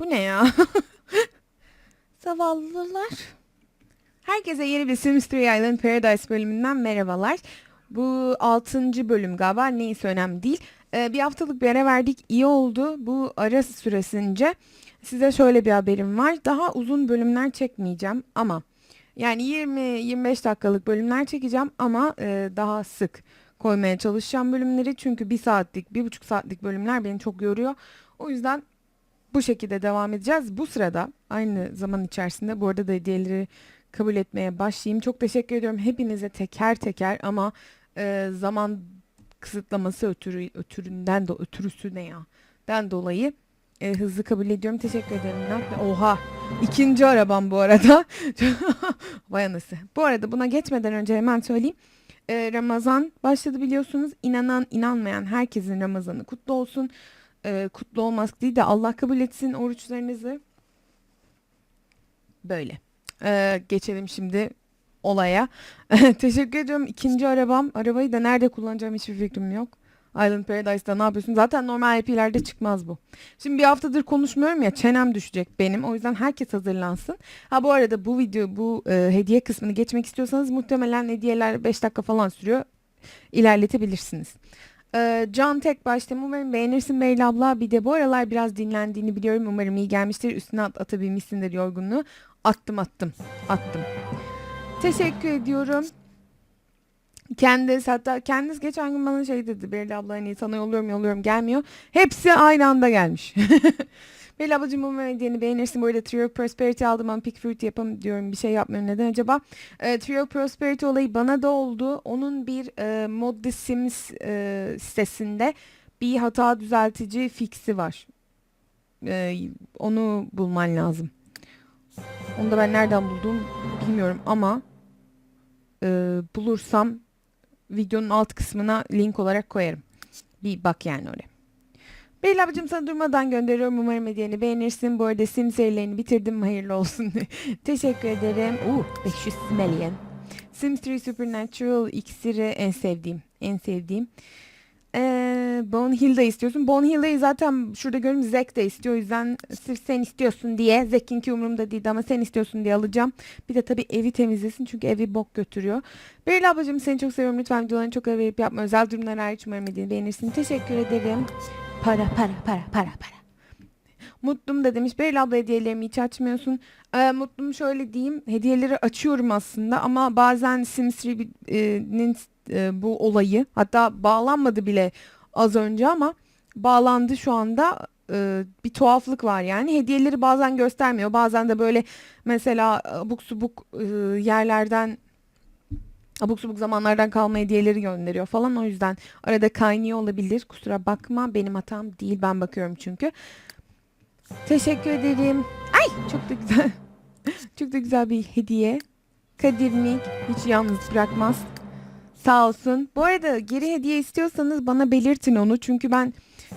Bu ne ya? Zavallılar. Herkese yeni bir Sims 3 Island Paradise bölümünden merhabalar. Bu 6. bölüm galiba neyse önemli değil. Ee, bir haftalık bir ara verdik iyi oldu. Bu ara süresince size şöyle bir haberim var. Daha uzun bölümler çekmeyeceğim ama yani 20-25 dakikalık bölümler çekeceğim ama e, daha sık koymaya çalışacağım bölümleri. Çünkü bir saatlik, bir buçuk saatlik bölümler beni çok yoruyor. O yüzden bu şekilde devam edeceğiz. Bu sırada aynı zaman içerisinde bu arada da hediyeleri kabul etmeye başlayayım. Çok teşekkür ediyorum hepinize teker teker ama e, zaman kısıtlaması ötürü ötüründen de ötürüsü ne ya? Den dolayı e, hızlı kabul ediyorum. Teşekkür ederim. Oha! ikinci arabam bu arada. Vay anası. Bu arada buna geçmeden önce hemen söyleyeyim. E, Ramazan başladı biliyorsunuz. İnanan inanmayan herkesin Ramazanı kutlu olsun. E, kutlu olmak değil de Allah kabul etsin oruçlarınızı. Böyle. E, geçelim şimdi olaya. Teşekkür ediyorum. İkinci arabam. Arabayı da nerede kullanacağım hiçbir fikrim yok. Island Paradise'da ne yapıyorsun? Zaten normal IP'lerde çıkmaz bu. Şimdi bir haftadır konuşmuyorum ya çenem düşecek benim. O yüzden herkes hazırlansın. Ha bu arada bu video bu e, hediye kısmını geçmek istiyorsanız muhtemelen hediyeler 5 dakika falan sürüyor. İlerletebilirsiniz. Ee, Can tek başta umarım beğenirsin Beyla abla. Bir de bu aralar biraz dinlendiğini biliyorum. Umarım iyi gelmiştir. Üstüne at, atabilmişsindir yorgunluğu. Attım attım. Attım. Teşekkür ediyorum. Kendisi hatta kendisi geçen gün bana şey dedi. Beyla abla hani sana yolluyorum yolluyorum gelmiyor. Hepsi aynı anda gelmiş. Beyla ablacığım umarım hediyeni beğenirsin. Bu arada Trio Prosperity aldım ama Pick Fruit yapam diyorum. Bir şey yapmıyorum. Neden acaba? E, Trio Prosperity olayı bana da oldu. Onun bir e, Mod The Sims e, sitesinde bir hata düzeltici fixi var. E, onu bulman lazım. Onu da ben nereden buldum bilmiyorum ama e, bulursam videonun alt kısmına link olarak koyarım. Bir bak yani oraya. Beyla abicim sana durmadan gönderiyorum. Umarım hediyeni beğenirsin. Bu arada sim serilerini bitirdim. Hayırlı olsun. Teşekkür ederim. Uh, 500 milyon. Sims 3 Supernatural iksiri en sevdiğim. En sevdiğim. Ee, Bone Hill de istiyorsun. Bone Hill'de zaten şurada görüyorum Zack de istiyor. O yüzden sırf sen istiyorsun diye. Zack'inki umurumda değildi ama sen istiyorsun diye alacağım. Bir de tabii evi temizlesin çünkü evi bok götürüyor. Beril ablacığım seni çok seviyorum. Lütfen videolarını çok verip yapma. Özel durumlar hariç umarım hediyeni beğenirsin. Teşekkür ederim. Para para para para para. Mutlum da demiş Beril abla hediyelerimi hiç açmıyorsun. Ee, Mutlum şöyle diyeyim. Hediyeleri açıyorum aslında ama bazen Sims 3'nin e, bu olayı hatta bağlanmadı bile az önce ama bağlandı şu anda. E, bir tuhaflık var yani. Hediyeleri bazen göstermiyor. Bazen de böyle mesela abuk subuk e, yerlerden abuk subuk zamanlardan kalma hediyeleri gönderiyor falan o yüzden arada kaynıyor olabilir kusura bakma benim hatam değil ben bakıyorum çünkü teşekkür ederim ay çok da güzel çok da güzel bir hediye Kadirnik hiç yalnız bırakmaz Sağ olsun. Bu arada geri hediye istiyorsanız bana belirtin onu. Çünkü ben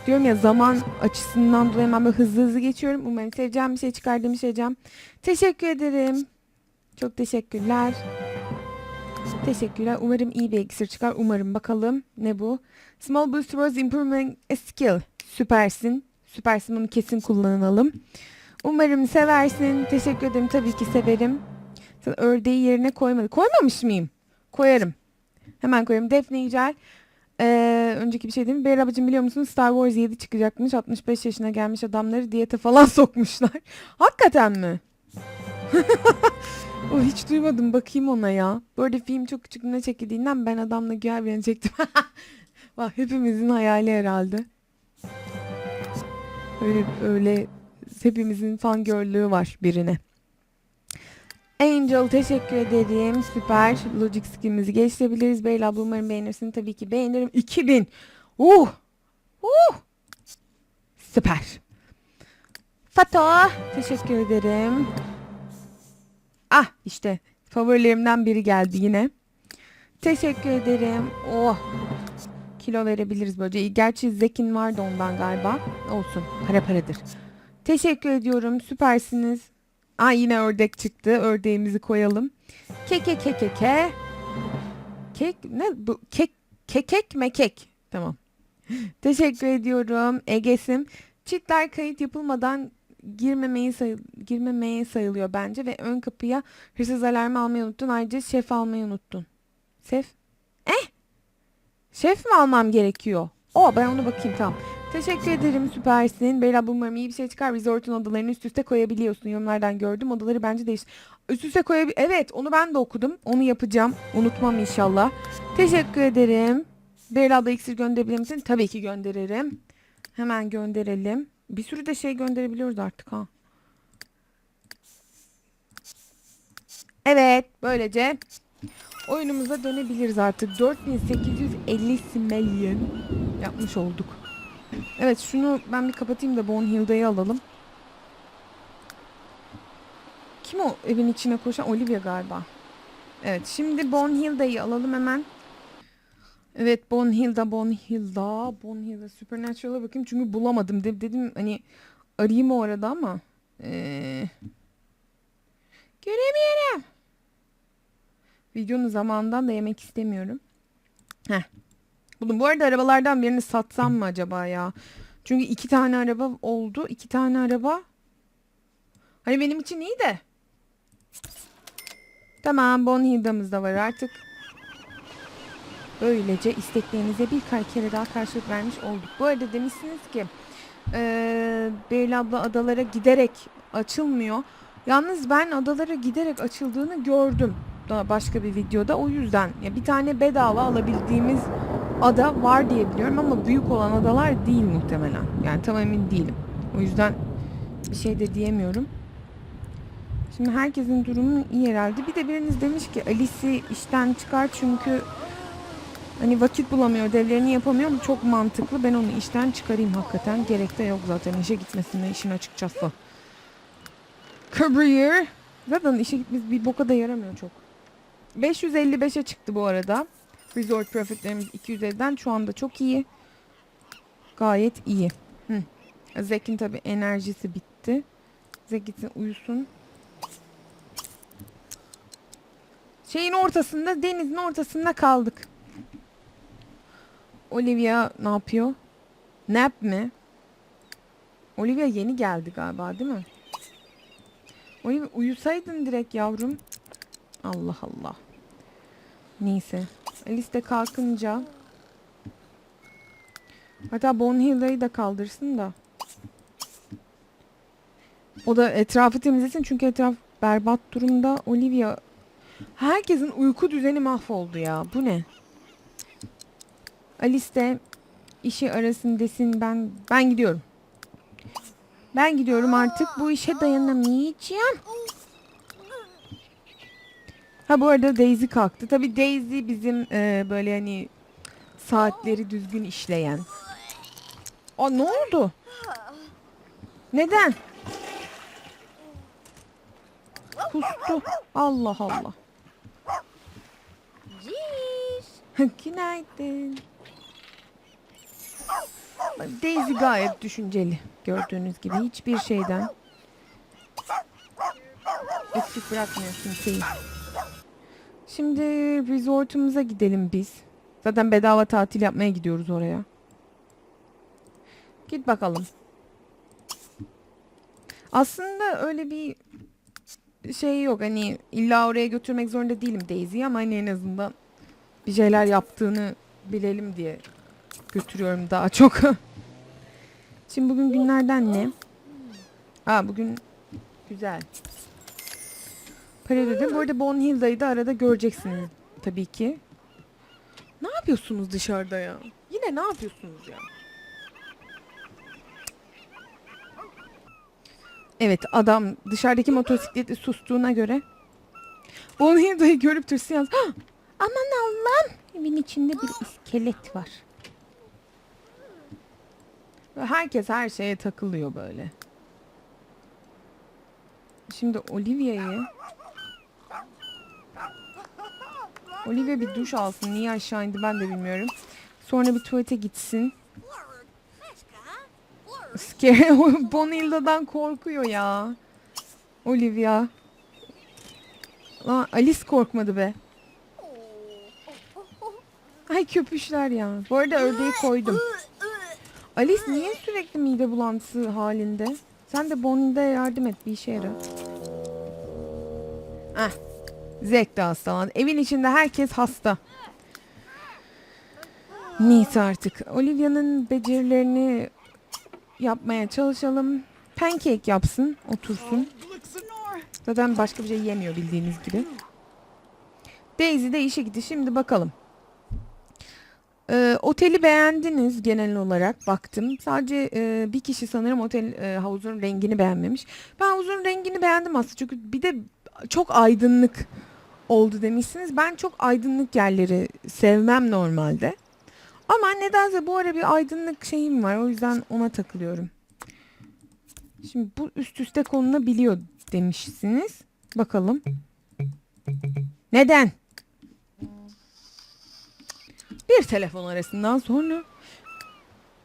diyorum ya zaman açısından dolayı hemen böyle hızlı hızlı geçiyorum. Umarım seveceğim bir şey çıkar demiş Ecem. Teşekkür ederim. Çok teşekkürler. Teşekkürler. Umarım iyi bir iksir çıkar. Umarım. Bakalım ne bu? Small boost rose improvement skill. Süpersin. Süpersin. Bunu kesin kullanalım. Umarım seversin. Teşekkür ederim. Tabii ki severim. Sen ördeği yerine koymadı. Koymamış mıyım? Koyarım. Hemen koyayım. Defne Yücel. Ee, önceki bir şey değil mi? Beyler abicim biliyor musun Star Wars 7 çıkacakmış. 65 yaşına gelmiş adamları diyete falan sokmuşlar. Hakikaten mi? o hiç duymadım. Bakayım ona ya. Arada film çok küçüklüğüne çekildiğinden ben adamla güya evlenecektim. Bak hepimizin hayali herhalde. Öyle öyle hepimizin fan görlüğü var birine. Angel teşekkür ederim. Süper. Logic skinimizi geliştirebiliriz. Beyla abla umarım beğenirsin. Tabii ki beğenirim. 2000. Uh. Uh. Süper. Fato. Teşekkür ederim. Ah işte. Favorilerimden biri geldi yine. Teşekkür ederim. Oh. Kilo verebiliriz böylece. Gerçi Zekin vardı ondan galiba. Olsun. Para paradır. Teşekkür ediyorum. Süpersiniz. Aa yine ördek çıktı. Ördeğimizi koyalım. Keke keke ke. Kek ne bu? Kek kekek mekek. Tamam. Teşekkür ediyorum Ege'sim. Çiftler kayıt yapılmadan girmemeyi sayı girmemeye sayılıyor bence ve ön kapıya hırsız alarmı almayı unuttun. Ayrıca şef almayı unuttun. Şef? Eh? Şef mi almam gerekiyor? O ben ona bakayım tamam. Teşekkür ederim süpersin. Beyla umarım iyi bir şey çıkar. Resort'un odalarını üst üste koyabiliyorsun. Yorumlardan gördüm. Odaları bence değiş. Üst üste koyabil... Evet onu ben de okudum. Onu yapacağım. Unutmam inşallah. Teşekkür ederim. Beyla abla iksir gönderebilir misin? Tabii ki gönderirim. Hemen gönderelim. Bir sürü de şey gönderebiliyoruz artık ha. Evet böylece oyunumuza dönebiliriz artık. 4850 simelyen yapmış olduk. Evet şunu ben bir kapatayım da Bonhilda'yı alalım. Kim o evin içine koşan? Olivia galiba. Evet şimdi Bonhilda'yı alalım hemen. Evet Bonhilda, Bonhilda, Bonhilda Supernatural'a bakayım çünkü bulamadım. De- dedim hani arayayım o arada ama ee, göremiyorum. Videonun zamanından da yemek istemiyorum. Heh. Buldum. Bu arada arabalardan birini satsam mı acaba ya? Çünkü iki tane araba oldu. iki tane araba. Hani benim için iyi de. Tamam Bonhilda'mız da var artık. Böylece isteklerinize bir kere daha karşılık vermiş olduk. Bu arada demişsiniz ki eee Beylül abla adalara giderek açılmıyor. Yalnız ben adalara giderek açıldığını gördüm. Başka bir videoda. O yüzden ya bir tane bedava alabildiğimiz ada var diye biliyorum ama büyük olan adalar değil muhtemelen. Yani tam emin değilim. O yüzden bir şey de diyemiyorum. Şimdi herkesin durumu iyi herhalde. Bir de biriniz demiş ki Alice'i işten çıkar çünkü hani vakit bulamıyor, ödevlerini yapamıyor. Bu çok mantıklı. Ben onu işten çıkarayım hakikaten. Gerek de yok zaten işe gitmesine işin açıkçası. Career. Zaten işe gitmesi bir boka da yaramıyor çok. 555'e çıktı bu arada. Resort profitlerimiz 250'den şu anda çok iyi. Gayet iyi. Hı. Zek'in tabi enerjisi bitti. Zek gitsin uyusun. Şeyin ortasında, denizin ortasında kaldık. Olivia ne yapıyor? Nap mi? Olivia yeni geldi galiba değil mi? Olivia uyusaydın direkt yavrum. Allah Allah. Neyse. Alice de kalkınca hatta Bonhilla'yı da kaldırsın da o da etrafı temizlesin çünkü etraf berbat durumda. Olivia herkesin uyku düzeni mahvoldu ya. Bu ne? Alice de işi arasın desin ben ben gidiyorum. Ben gidiyorum artık bu işe dayanamayacağım. Ha bu arada Daisy kalktı. Tabi Daisy bizim e, böyle hani saatleri düzgün işleyen. Aa ne oldu? Neden? Kustu. Allah Allah. Günaydın. Daisy gayet düşünceli. Gördüğünüz gibi hiçbir şeyden eksik bırakmıyor kimseyi. Şimdi resortumuza gidelim biz. Zaten bedava tatil yapmaya gidiyoruz oraya. Git bakalım. Aslında öyle bir şey yok. Hani illa oraya götürmek zorunda değilim Daisy'yi ama hani en azından bir şeyler yaptığını bilelim diye götürüyorum daha çok. Şimdi bugün günlerden ne? Aa bugün güzel. Para ödedim. Bu arada Bonhilda'yı da arada göreceksiniz tabii ki. Ne yapıyorsunuz dışarıda ya? Yine ne yapıyorsunuz ya? Evet adam dışarıdaki motosikleti sustuğuna göre Bonhilda'yı görüp. "Hah! Aman Allah'ım. Evin içinde bir iskelet var. Herkes her şeye takılıyor böyle. Şimdi Olivia'yı Olivia bir duş alsın. Niye aşağı indi ben de bilmiyorum. Sonra bir tuvalete gitsin. Bonilda'dan korkuyor ya. Olivia. Lan Alice korkmadı be. Ay köpüşler ya. Bu arada ördeği koydum. Alice niye sürekli mide bulantısı halinde? Sen de Bonnie'de yardım et bir işe yara. Ah. Zek de hastalandı. Evin içinde herkes hasta. Neyse artık. Olivia'nın becerilerini yapmaya çalışalım. Pancake yapsın, otursun. Zaten başka bir şey yemiyor bildiğiniz gibi. Daisy de işe gitti. Şimdi bakalım. Ee, oteli beğendiniz genel olarak baktım. Sadece e, bir kişi sanırım otel e, havuzun rengini beğenmemiş. Ben havuzun rengini beğendim aslında çünkü bir de çok aydınlık oldu demişsiniz. Ben çok aydınlık yerleri sevmem normalde. Ama nedense bu ara bir aydınlık şeyim var. O yüzden ona takılıyorum. Şimdi bu üst üste konulabiliyor demişsiniz. Bakalım. Neden? Bir telefon arasından sonra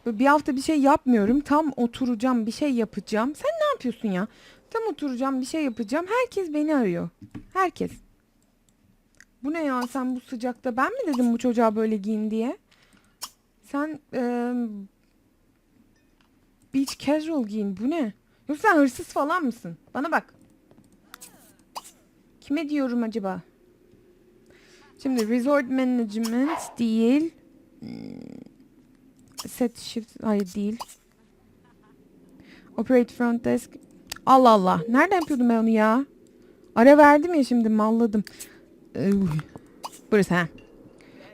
bir hafta bir şey yapmıyorum. Tam oturacağım bir şey yapacağım. Sen ne yapıyorsun ya? Tam oturacağım bir şey yapacağım. Herkes beni arıyor. Herkes. Bu ne ya sen bu sıcakta ben mi dedim bu çocuğa böyle giyin diye? Sen eee, beach casual giyin bu ne? Yoksa sen hırsız falan mısın? Bana bak. Kime diyorum acaba? Şimdi resort management değil. Hmm, Set shift hayır değil. Operate front desk. Allah Allah. Nereden yapıyordum ben onu ya? Ara verdim ya şimdi malladım. Ee, Burası ha.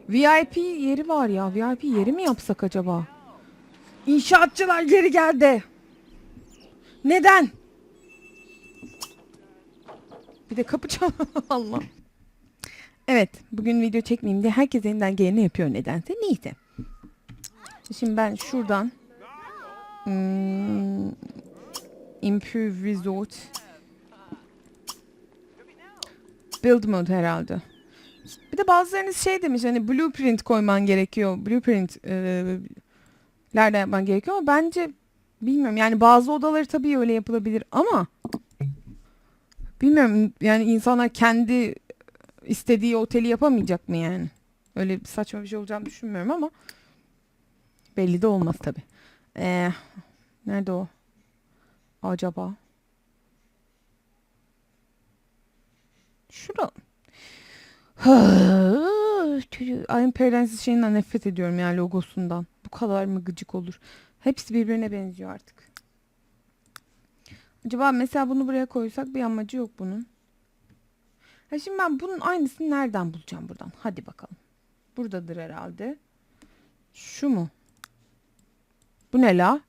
VIP yeri var ya. VIP yeri mi yapsak acaba? İnşaatçılar geri geldi. Neden? Bir de kapı çal. Allah. Evet. Bugün video çekmeyeyim diye herkes elinden geleni yapıyor nedense. Neyse. Şimdi ben şuradan hmm, Improve Resort Build Mode herhalde. Bir de bazılarınız şey demiş hani blueprint koyman gerekiyor. Blueprint e, yapman gerekiyor ama bence bilmiyorum yani bazı odaları tabii öyle yapılabilir ama bilmiyorum yani insanlar kendi istediği oteli yapamayacak mı yani? Öyle saçma bir şey olacağını düşünmüyorum ama belli de olmaz tabii. Ee, nerede o? Acaba? Şurada. Ayın Prenses şeyinden nefret ediyorum yani logosundan. Bu kadar mı gıcık olur? Hepsi birbirine benziyor artık. Acaba mesela bunu buraya koysak bir amacı yok bunun. Ha şimdi ben bunun aynısını nereden bulacağım buradan? Hadi bakalım. Buradadır herhalde. Şu mu? Bu ne la?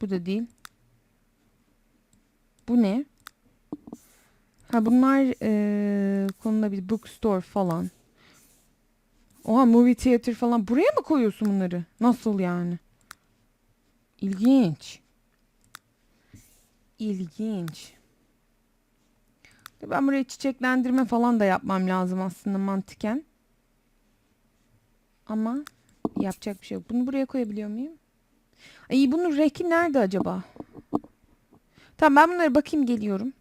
Bu da değil. Bu ne? Ha bunlar eee konulabilir. Bookstore falan. Oha movie theater falan. Buraya mı koyuyorsun bunları? Nasıl yani? İlginç. İlginç. Ben buraya çiçeklendirme falan da yapmam lazım aslında mantıken. Ama yapacak bir şey yok. Bunu buraya koyabiliyor muyum? Ay bunun reki nerede acaba? Tamam ben bunlara bakayım geliyorum.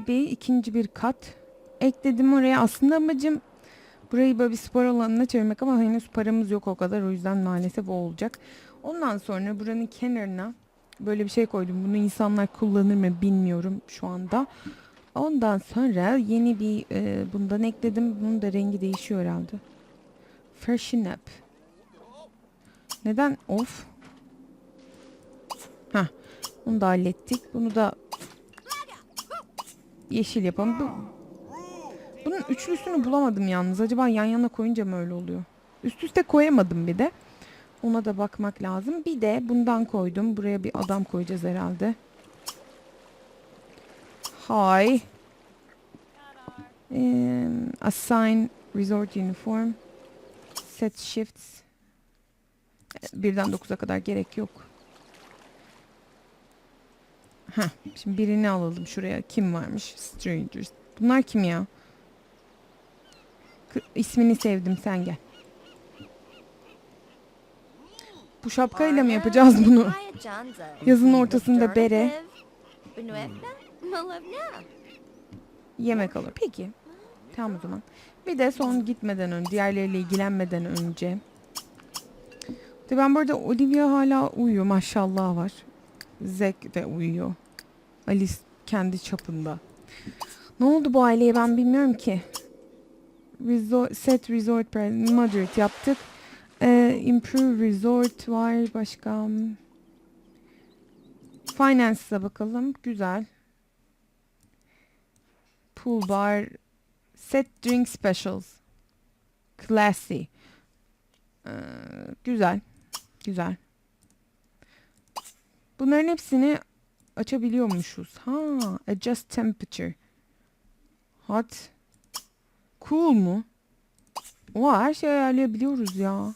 Gibi ikinci bir kat ekledim oraya. Aslında amacım burayı böyle bir spor alanına çevirmek ama henüz paramız yok o kadar. O yüzden maalesef o olacak. Ondan sonra buranın kenarına böyle bir şey koydum. Bunu insanlar kullanır mı bilmiyorum şu anda. Ondan sonra yeni bir e, bundan ekledim. Bunun da rengi değişiyor herhalde. Freshen up. Neden? Of. Heh. Bunu da hallettik. Bunu da yeşil yapalım. Bu, bunun üçlüsünü bulamadım yalnız. Acaba yan yana koyunca mı öyle oluyor? Üst üste koyamadım bir de. Ona da bakmak lazım. Bir de bundan koydum. Buraya bir adam koyacağız herhalde. Hi. Um, assign resort uniform. Set shifts. Birden 9'a kadar gerek yok. Heh, şimdi birini alalım şuraya. Kim varmış? Strangers. Bunlar kim ya? Kı- ismini sevdim sen gel. Bu şapkayla mı yapacağız bunu? Yazın ortasında bere. Yemek alır. Peki. Tamam o zaman. Bir de son gitmeden önce, diğerleriyle ilgilenmeden önce. De ben burada Olivia hala uyuyor. Maşallah var. Zack de uyuyor. Alice kendi çapında. Ne oldu bu aileye ben bilmiyorum ki. Resort, set resort moderate yaptık. Ee, improve resort var başka. Finance'a bakalım. Güzel. Pool bar. Set drink specials. Classy. Ee, güzel. Güzel. Bunların hepsini açabiliyormuşuz. Ha, adjust temperature. Hot. Cool mu? O her şeyi ayarlayabiliyoruz ya.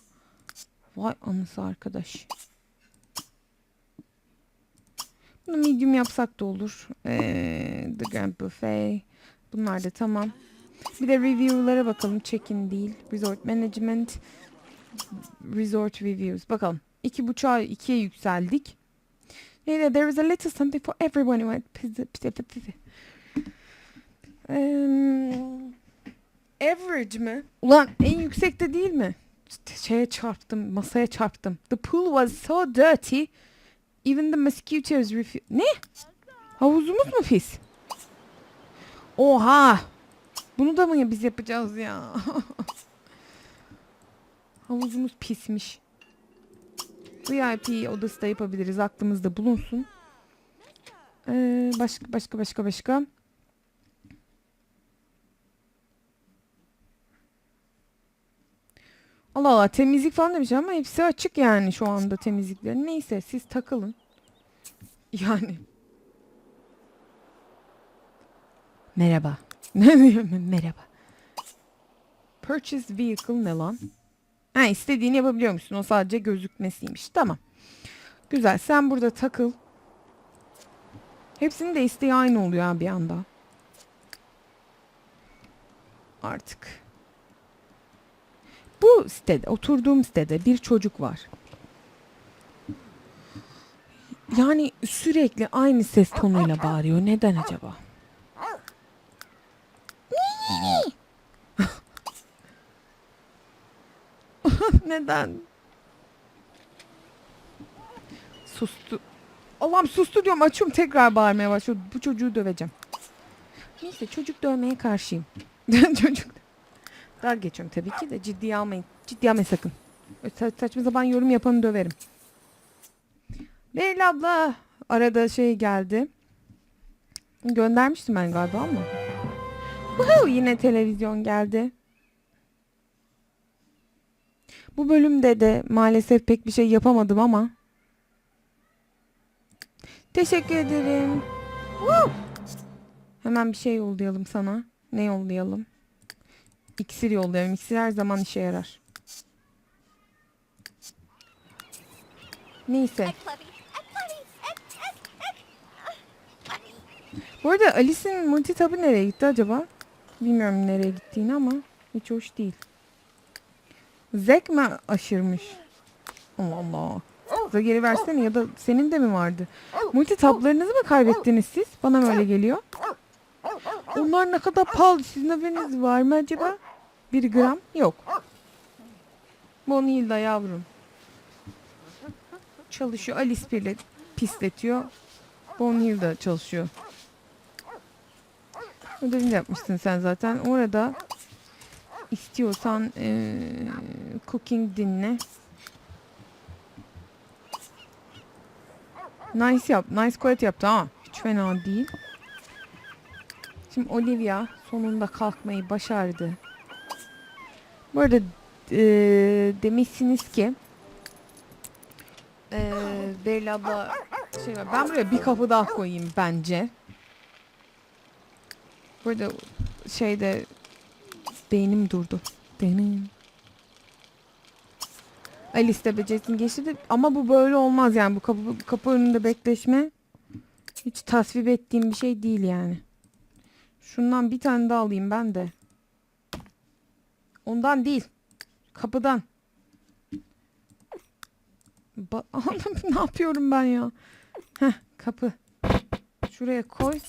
Vay anısı arkadaş. Bunu medium yapsak da olur. Ee, The Grand Buffet. Bunlar da tamam. Bir de review'lara bakalım. Check-in değil. Resort Management. Resort Reviews. Bakalım. İki buçuğa ikiye yükseldik. Neyse there is a little something for everyone who. Um, average mi? Ulan en yüksekte değil mi? Şeye çarptım, masaya çarptım. The pool was so dirty. Even the mosquitoes refuse... Ne? Havuzumuz mu pis? Oha! Bunu da mı biz yapacağız ya? Havuzumuz pismiş. VIP odası da yapabiliriz. Aklımızda bulunsun. Ee, başka başka başka başka. Allah Allah temizlik falan demiş ama hepsi açık yani şu anda temizliklerin. Neyse siz takılın. Yani. Merhaba. Ne? Merhaba. Purchase vehicle ne lan? Ha istediğini yapabiliyor musun? O sadece gözükmesiymiş. Tamam. Güzel. Sen burada takıl. Hepsinin de isteği aynı oluyor bir anda. Artık. Bu sitede, oturduğum sitede bir çocuk var. Yani sürekli aynı ses tonuyla bağırıyor. Neden acaba? Neden? Sustu. Allah'ım sustu diyorum açıyorum tekrar bağırmaya başlıyor. Bu çocuğu döveceğim. Neyse çocuk dövmeye karşıyım. çocuk. Daha geçiyorum tabii ki de ciddiye almayın. Ciddiye almayın sakın. Sa- saçma zaman yorum yapanı döverim. Leyla abla arada şey geldi. Göndermiştim ben galiba ama. Woohoo, yine televizyon geldi. Bu bölümde de maalesef pek bir şey yapamadım ama. Teşekkür ederim. Woo! Hemen bir şey yollayalım sana. Ne yollayalım? İksir yollayalım. İksir her zaman işe yarar. Neyse. Bu arada Alice'in multi tabı nereye gitti acaba? Bilmiyorum nereye gittiğini ama hiç hoş değil. Zek mi aşırmış? Allah Allah. Da geri versene ya da senin de mi vardı? Multi tablarınızı mı kaybettiniz siz? Bana mı öyle geliyor? Onlar ne kadar pahalı. Sizin haberiniz var mı acaba? Bir gram? Yok. Bonilda yavrum. Çalışıyor. Alice pirle pisletiyor. Bonilda çalışıyor. Ödevini de yapmışsın sen zaten. Orada istiyorsan eee, cooking dinle. Nice yap. Nice quality yaptı ama hiç fena değil. Şimdi Olivia sonunda kalkmayı başardı. Bu arada eee, demişsiniz ki Beril abla şey var. Ben buraya bir kapı daha koyayım bence. Burada şeyde beynim durdu. Benim. Alice de becerisini geçti ama bu böyle olmaz yani bu kapı, kapı önünde bekleşme hiç tasvip ettiğim bir şey değil yani. Şundan bir tane daha alayım ben de. Ondan değil. Kapıdan. Ba ne yapıyorum ben ya? Heh, kapı. Şuraya koy.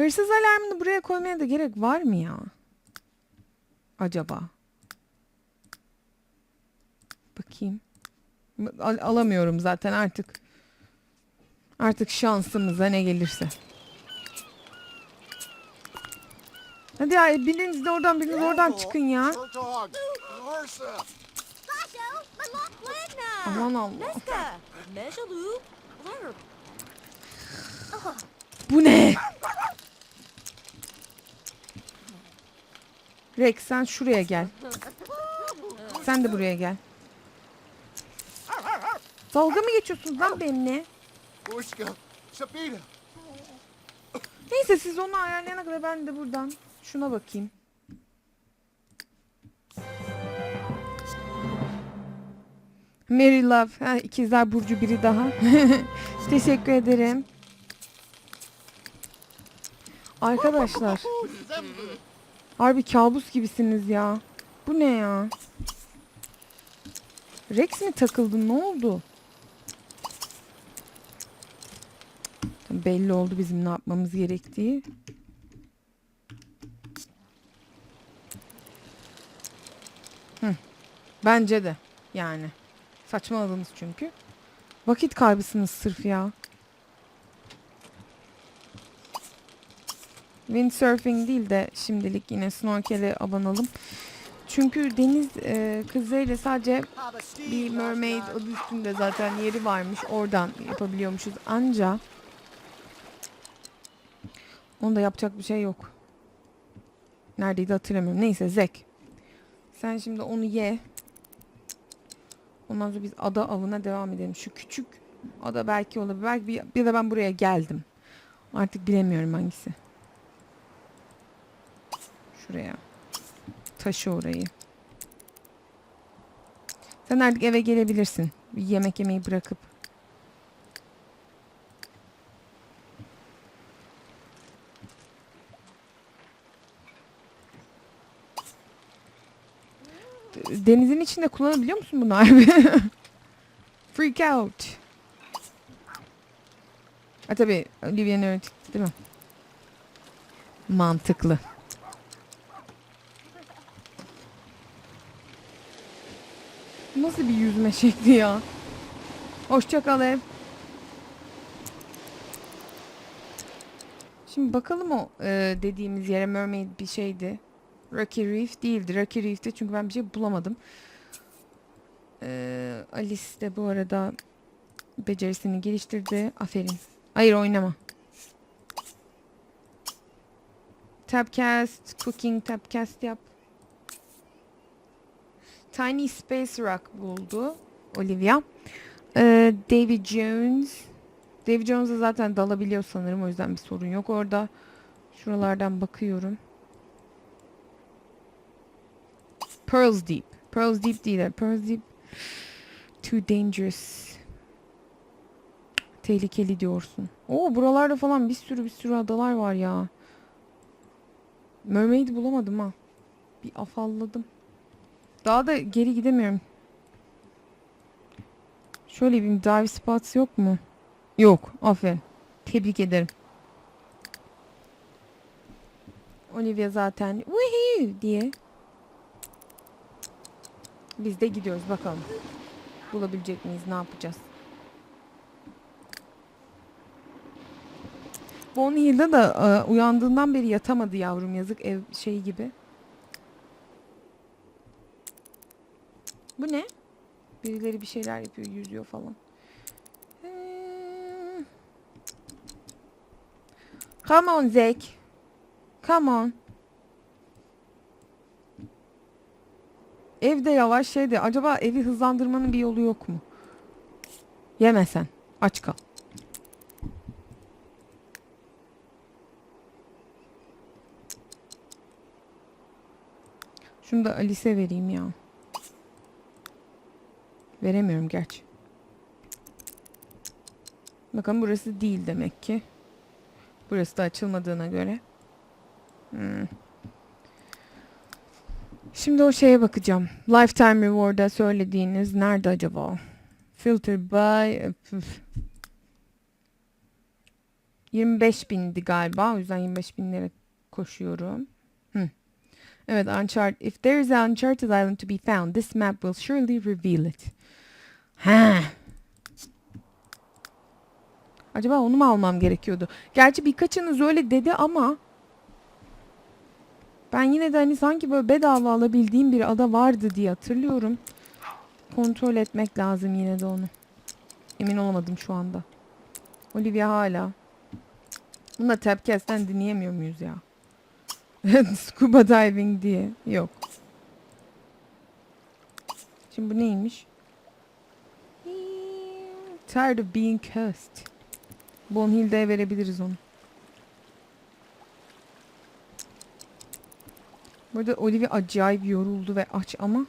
Hırsız alarmını buraya koymaya da gerek var mı ya? Acaba? Bakayım. Al- alamıyorum zaten artık. Artık şansımıza ne gelirse. Hadi ya biriniz de oradan biriniz oradan çıkın ya. Aman Allah. Bu ne? Rex sen şuraya gel. Sen de buraya gel. Dalga mı geçiyorsunuz lan benimle? Neyse siz onu ayarlayana kadar ben de buradan şuna bakayım. Mary Love. Ha, ikizler Burcu biri daha. Teşekkür ederim. Arkadaşlar. Harbi kabus gibisiniz ya. Bu ne ya? Rex mi takıldı? Ne oldu? Belli oldu bizim ne yapmamız gerektiği. Hı. Bence de. Yani. Saçmaladınız çünkü. Vakit kaybısınız sırf ya. Windsurfing değil de şimdilik yine snorkel'e abanalım. Çünkü deniz e, kızlarıyla sadece bir mermaid adı üstünde zaten yeri varmış. Oradan yapabiliyormuşuz. Anca onda yapacak bir şey yok. Neredeydi hatırlamıyorum. Neyse Zek. Sen şimdi onu ye. Ondan sonra biz ada avına devam edelim. Şu küçük ada belki olabilir. Belki bir, bir de ben buraya geldim. Artık bilemiyorum hangisi. Şuraya. Taşı orayı. Sen artık eve gelebilirsin. Bir yemek yemeyi bırakıp. Denizin içinde kullanabiliyor musun bunu harbi? Freak out. Ha tabii Olivia'nın öğretti değil mi? Mantıklı. Nasıl bir yüzme şekli ya? Hoşça kal ev. Şimdi bakalım o e, dediğimiz yere mermaid bir şeydi. Rocky Reef değildi. Rocky Reef'te çünkü ben bir şey bulamadım. E, Alice de bu arada becerisini geliştirdi. Aferin. Hayır oynama. Tapcast, cooking tapcast yap. Tiny Space Rock buldu Olivia. Ee, Davy Jones. Davy Jones'a zaten dalabiliyor sanırım. O yüzden bir sorun yok orada. Şuralardan bakıyorum. Pearls Deep. Pearls Deep değil. Pearls Deep too dangerous. Tehlikeli diyorsun. Oo buralarda falan bir sürü bir sürü adalar var ya. Mermaid bulamadım ha. Bir afalladım. Daha da geri gidemiyorum. Şöyle bir dive spots yok mu? Yok. Aferin. Tebrik ederim. Olivia zaten Woohoo diye. Biz de gidiyoruz bakalım. Bulabilecek miyiz? Ne yapacağız? Bonhill'da da e, uyandığından beri yatamadı yavrum yazık ev şey gibi. Bu ne? Birileri bir şeyler yapıyor, yüzüyor falan. Hmm. Come on Zek. Come on. Evde yavaş şeydi. Acaba evi hızlandırmanın bir yolu yok mu? Yemesen. Aç kal. Şunu da Alice'e vereyim ya. Veremiyorum gerçi. Bakın burası değil demek ki. Burası da açılmadığına göre. Hmm. Şimdi o şeye bakacağım. Lifetime Reward'a söylediğiniz nerede acaba? Filter by... Üf. 25 bindi galiba. O yüzden 25 binlere koşuyorum. Hı. Evet Uncharted. If there is an Uncharted island to be found, this map will surely reveal it. Ha. Acaba onu mu almam gerekiyordu? Gerçi birkaçınız öyle dedi ama ben yine de hani sanki böyle bedava alabildiğim bir ada vardı diye hatırlıyorum. Kontrol etmek lazım yine de onu. Emin olamadım şu anda. Olivia hala. Bunu da Tapcast'ten dinleyemiyor muyuz ya? Scuba diving diye. Yok. Şimdi bu neymiş? Tired of being cursed. Bonhilda'ya verebiliriz onu. Burada Olivia acayip yoruldu ve aç ama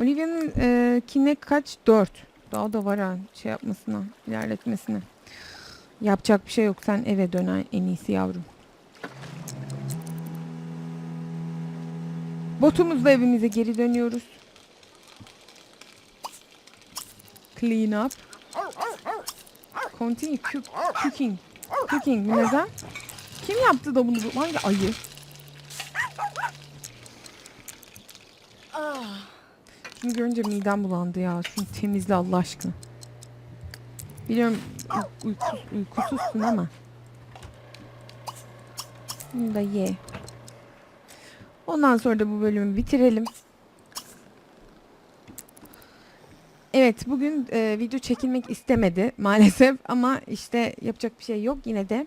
Olivia'nın e, kine kaç? 4. Daha da var ha şey yapmasına, ilerletmesine. Yapacak bir şey yok. Sen eve dön en iyisi yavrum. Botumuzla evimize geri dönüyoruz. Clean up. Continue cook, cooking. Cooking neden? Kim yaptı da bunu? bu- Hangi ayı? Şunu görünce midem bulandı ya. Şunu temizle Allah aşkına. Biliyorum uy- uykus, uykusuzsun ama. Bunu da ye. Ondan sonra da bu bölümü bitirelim. Evet bugün e, video çekilmek istemedi maalesef ama işte yapacak bir şey yok yine de.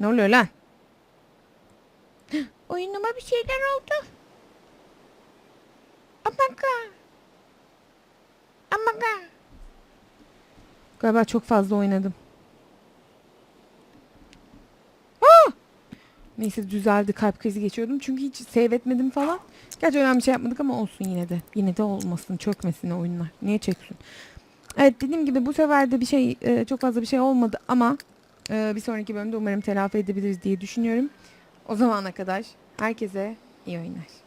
Ne oluyor lan? Oyunuma bir şeyler oldu. Amaka. Amaka. Galiba çok fazla oynadım. Aa! Neyse düzeldi kalp krizi geçiyordum çünkü hiç save etmedim falan. Gerçi önemli bir şey yapmadık ama olsun yine de. Yine de olmasın çökmesin oyunlar. Niye çeksün? Evet dediğim gibi bu sefer de bir şey e, çok fazla bir şey olmadı ama e, bir sonraki bölümde umarım telafi edebiliriz diye düşünüyorum. O zamana kadar herkese iyi oyunlar.